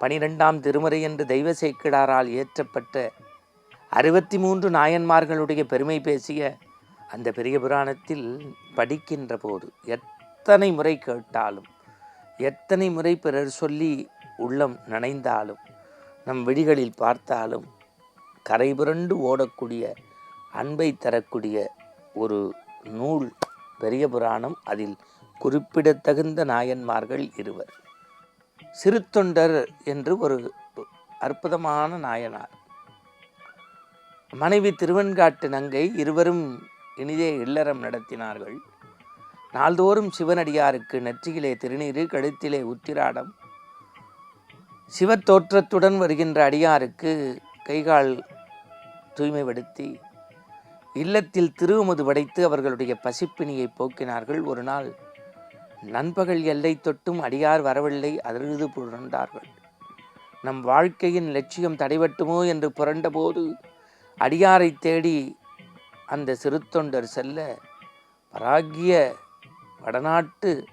பனிரெண்டாம் திருமுறை என்று தெய்வ சேக்கிடாரால் இயற்றப்பட்ட அறுபத்தி மூன்று நாயன்மார்களுடைய பெருமை பேசிய அந்த பெரிய புராணத்தில் படிக்கின்ற போது எத்தனை முறை கேட்டாலும் எத்தனை முறை பிறர் சொல்லி உள்ளம் நனைந்தாலும் நம் விழிகளில் பார்த்தாலும் கரைபுரண்டு ஓடக்கூடிய அன்பை தரக்கூடிய ஒரு நூல் பெரிய புராணம். அதில் குறிப்பிடத்தகுந்த நாயன்மார்கள் இருவர். சிறுத்தொண்டர் என்று ஒரு அற்புதமான நாயனார். மனைவி திருவெண்காட்டு நங்கை இருவரும் இனிதே இல்லறம் நடத்தினார்கள். நாள்தோறும் சிவனடியாருக்கு நெற்றியிலே திருநீறு கழுத்திலே உத்திராடம். சிவத்தோற்றத்துடன் வருகின்ற அடியாருக்கு கைகால் தூய்மைப்படுத்தி இல்லத்தில் திருவுமுது படைத்து அவர்களுடைய பசிப்பினியை போக்கினார்கள். ஒரு நாள் நண்பகல் எல்லை தொட்டும் அடியார் வரவில்லை அழுது புரண்டார்கள். நம் வாழ்க்கையின் லட்சியம் தடைபட்டுமோ என்று புரண்டபோது அடியாரை தேடி அந்த சிறுத்தொண்டர் செல்ல பராகிய வடநாட்டு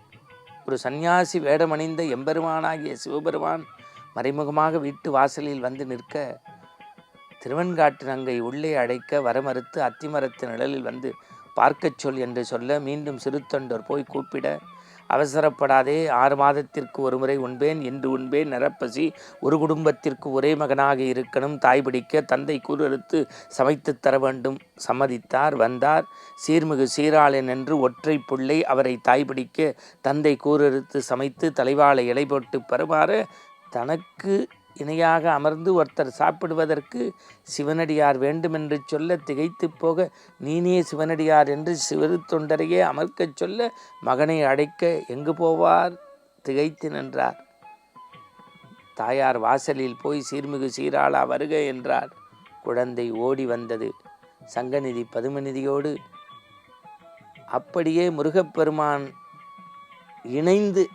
ஒரு சந்நியாசி வேடமணிந்த எம்பெருமானாகிய சிவபெருமான் மறைமுகமாக வீட்டு வாசலில் வந்து நிற்க திருவெண்காட்டு நங்கை உள்ளே அடைக்க வரமறுத்து அத்திமரத்து நிழலில் வந்து பார்க்கச் சொல் என்று சொல்ல மீண்டும் சிறுத்தொண்டர் போய் கூப்பிட அவசரப்படாதே ஆறு மாதத்திற்கு ஒருமுறை உண்பேன் இன்று உண்பேன் நிரப்பசி ஒரு குடும்பத்திற்கு ஒரே மகனாக இருக்கணும் தாய் பிடிக்க தந்தை கூறறுத்து சமைத்து தர வேண்டும். சம்மதித்தார் வந்தார். சீர்மிகு சீராளன் என்று ஒற்றை பிள்ளை அவரை தாய் பிடிக்க தந்தை கூறறுத்து சமைத்து தலைவாழை இலை போட்டு பருமாற தனக்கு இணையாக அமர்ந்து ஒருத்தர் சாப்பிடுவதற்கு சிவனடியார் வேண்டுமென்று சொல்ல திகைத்து போக நீனே சிவனடியார் என்று சிவரு தொண்டரையே அமர்க்கச் சொல்ல மகனை அடைக்க எங்கு போவார்? திகைத்து நின்றார். தாயார் வாசலில் போய் சீர்மிகு சீராளா வருக என்றார். குழந்தை ஓடி வந்தது. சங்கநிதி பதுமநிதியோடு அப்படியே முருகப்பெருமான் இணைந்து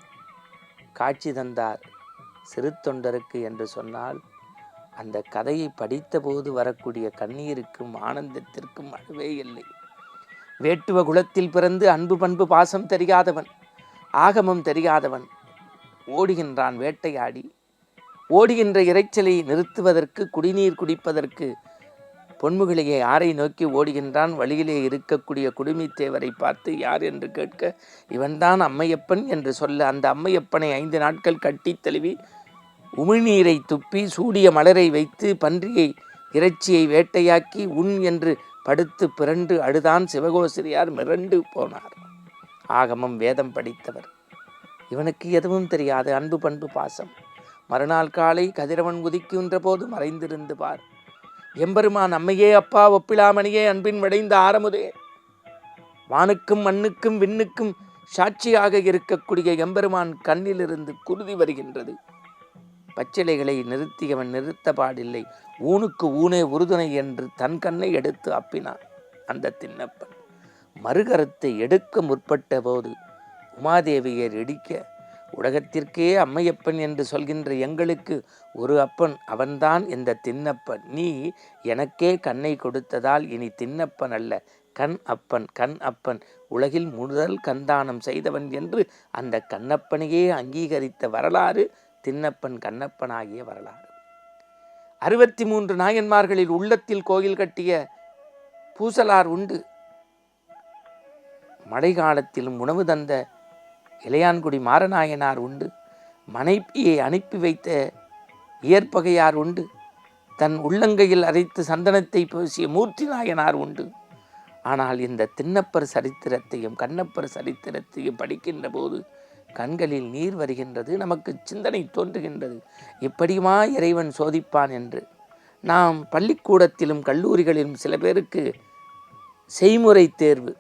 காட்சி தந்தார். சிறு தொண்டருக்கு என்று சொன்னால் அந்த கதையை படித்தபோது வரக்கூடிய கண்ணீருக்கும் ஆனந்தத்திற்கும் அளவே இல்லை. வேட்டுவ குலத்தில் பிறந்து அன்பு பண்பு பாசம் தெரியாதவன் ஆகமம் தெரியாதவன் ஓடுகின்றான் வேட்டையாடி. ஓடுகின்ற இரைச்சலை நிறுத்துவதற்கு குடிநீர் குடிப்பதற்கு பொன்முகிலேயே யாரை நோக்கி ஓடுகின்றான். வழியிலே இருக்கக்கூடிய குடுமித்தேவரை பார்த்து யார் என்று கேட்க இவன்தான் அம்மையப்பன் என்று சொல்ல அந்த அம்மையப்பனை ஐந்து நாட்கள் கட்டித் தழுவி உமிழ்நீரை துப்பி சூடிய மலரை வைத்து பன்றியை இறைச்சியை வேட்டையாக்கி உண் என்று படுத்து பிறண்டு அழுதான் சிவகோசிரியார் மிரண்டு போனார். ஆகமம் வேதம் படித்தவர். இவனுக்கு எதுவும் தெரியாது. அன்பு பண்பு பாசம். மறுநாள் காலை கதிரவன் உதிக்கின்ற போது மறைந்திருந்து பார். எம்பெருமான் அம்மையே அப்பா ஒப்பிலாமணியே அன்பின் விடைந்த ஆரமுதே. வானுக்கும் மண்ணுக்கும் விண்ணுக்கும் சாட்சியாக இருக்கக்கூடிய எம்பெருமான் கண்ணிலிருந்து குருதி வருகின்றது. பச்சிலைகளை நிறுத்தியவன் நிறுத்த பாடில்லை. ஊனுக்கு ஊனே உறுதுணை என்று தன் கண்ணை எடுத்து அப்பினான் அந்த தின்னப்பன் மறுகரத்தை எடுக்க முற்பட்ட போது உமாதேவியர் இடிக்க உலகத்திற்கே அம்மையப்பன் என்று சொல்கின்ற எங்களுக்கு ஒரு அப்பன் அவன்தான் இந்த தின்னப்பன். நீ எனக்கே கண்ணை கொடுத்ததால் இனி தின்னப்பன் அல்ல. கண் அப்பன் கண் அப்பன். உலகில் முதல் கந்தானம் செய்தவன் என்று அந்த கண்ணப்பனையே அங்கீகரித்த வரலாறு தின்னப்பன் கண்ணப்பனாகிய வரலாறு. அறுபத்தி மூன்று நாயன்மார்களில் உள்ளத்தில் கோயில் கட்டிய பூசலார் உண்டு. மழை காலத்திலும் உணவு தந்த இளையான்குடி மாறநாயனார் உண்டு. மனைவியை அனுப்பி வைத்த இயற்பகையார் உண்டு. தன் உள்ளங்கையில் அரைத்து சந்தனத்தை பேசிய மூர்த்தி நாயனார் உண்டு. ஆனால் இந்த தின்னப்பர் சரித்திரத்தையும் கண்ணப்பர் சரித்திரத்தையும் படிக்கின்ற போது கண்களில் நீர் வருகின்றது நமக்கு சிந்தனை தோன்றுகின்றது. எப்படியுமா இறைவன் சோதிப்பான் என்று. நாம் பள்ளிக்கூடத்திலும் கல்லூரிகளிலும் சில பேருக்கு செய்முறை தேர்வு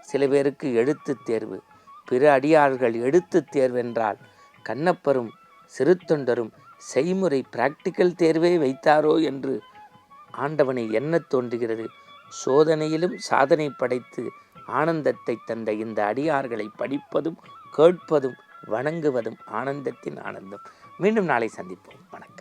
சில பேருக்கு எழுத்துத் தேர்வு பிற அடியார்கள் எடுத்து தேர்வென்றால் கண்ணப்பரும் சிறுத்தொண்டரும் செய்முறை பிராக்டிக்கல் தேர்வே வைத்தாரோ என்று ஆண்டவனை என்ன தோன்றுகிறது. சோதனையிலும் சாதனை படைத்து ஆனந்தத்தை தந்த இந்த அடியார்களை படிப்பதும் கேட்பதும் வணங்குவதும் ஆனந்தத்தின் ஆனந்தம். மீண்டும் நாளை சந்திப்போம். வணக்கம்.